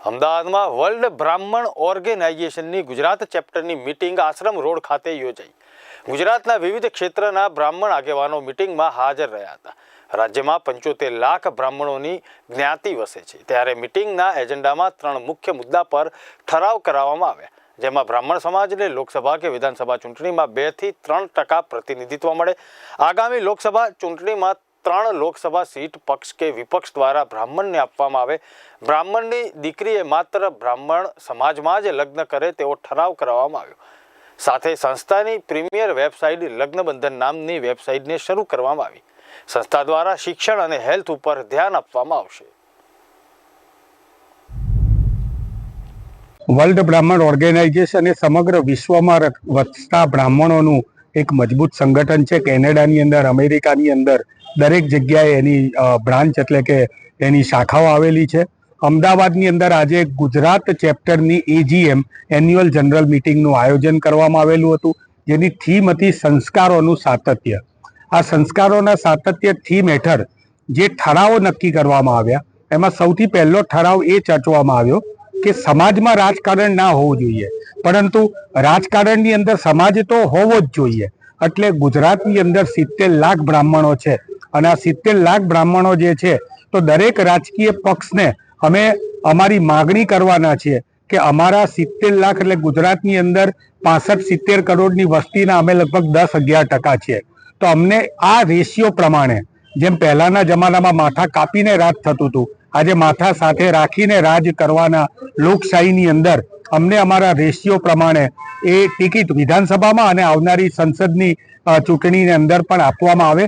અમદાવાદમાં વર્લ્ડ બ્રાહ્મણ ઓર્ગેનાઇઝેશનની ગુજરાત ચેપ્ટરની મિટિંગ આશ્રમ રોડ ખાતે યોજાઈ. ગુજરાતના વિવિધ ક્ષેત્રના બ્રાહ્મણ આગેવાનો મિટિંગમાં હાજર રહ્યા હતા. રાજ્યમાં પંચોતેર લાખ બ્રાહ્મણોની જ્ઞાતિ વસે છે. ત્યારે મિટિંગના એજન્ડામાં ત્રણ મુખ્ય મુદ્દા પર ઠરાવ કરાવવામાં આવ્યા. જેમાં બ્રાહ્મણ સમાજને લોકસભા કે વિધાનસભા ચૂંટણીમાં બેથી ત્રણ ટકા પ્રતિનિધિત્વ મળે. આગામી લોકસભા ચૂંટણીમાં ત્રણ લોકસભા સીટ પક્ષ કે વિપક્ષ દ્વારા બ્રાહ્મણને આપવામાં આવે. બ્રાહ્મણની દીકરીએ માત્ર બ્રાહ્મણ સમાજમાં જ લગ્ન કરે તેવો ઠરાવ કરવામાં આવ્યો. સાથે સંસ્થાની પ્રીમિયર વેબસાઇટ લગ્નબંધન નામની વેબસાઇટને શરૂ કરવામાં આવી. સંસ્થા દ્વારા શિક્ષણ અને હેલ્થ ઉપર ધ્યાન આપવામાં આવશે. વર્લ્ડ બ્રાહ્મણ ઓર્ગેનાઇઝેશન સમગ્ર વિશ્વમાં વસતા બ્રાહ્મણોનું એક મજબૂત સંગઠન છે કેનેડાની અંદર, અમેરિકાની અંદર. દરેક જગ્યાએ એની બ્રાન્ચ એટલે કે એની શાખાઓ આવેલી છે. અમદાવાદની અંદર આજે ગુજરાત ચેપ્ટરની એજીએમ એન્યુઅલ જનરલ મિટિંગનું આયોજન કરવામાં આવેલું હતું, જેની થીમ હતી સંસ્કારોનું સાતત્ય. આ સંસ્કારોના સાતત્ય થીમ હેઠળ જે ઠરાવો નક્કી કરવામાં આવ્યા, એમાં સૌથી પહેલો ઠરાવ એ ચર્ચવામાં આવ્યો કે સમાજમાં રાજકારણ ના હોવું જોઈએ. પરંતુ રાજકારણની અંદર સમાજ તો હોવો જ જોઈએ. એટલે ગુજરાતની અંદર સિત્તેર લાખ બ્રાહ્મણો છે. અને આ સિત્તેર લાખ બ્રાહ્મણો જે છે, તો દરેક રાજકીય પક્ષને અમે અમારી માગણી કરવાના છીએ કે અમારા સિત્તેર લાખ એટલે ગુજરાતની અંદર પાસઠ સિત્તેર કરોડની વસ્તીના અમે લગભગ દસ અગિયાર ટકા છીએ. તો અમને આ રેશિયો પ્રમાણે, જેમ પહેલાના જમાનામાં માથા કાપીને રાજ થતું હતું આજે માથા સાથે રાખીને રાજ કરવાના લોકશાહીની અંદર અમને અમારા રેશિયો પ્રમાણે એ ટિકિટ વિધાનસભામાં અને આવનારી સંસદની ચૂંટણીની અંદર પણ આપવામાં આવે.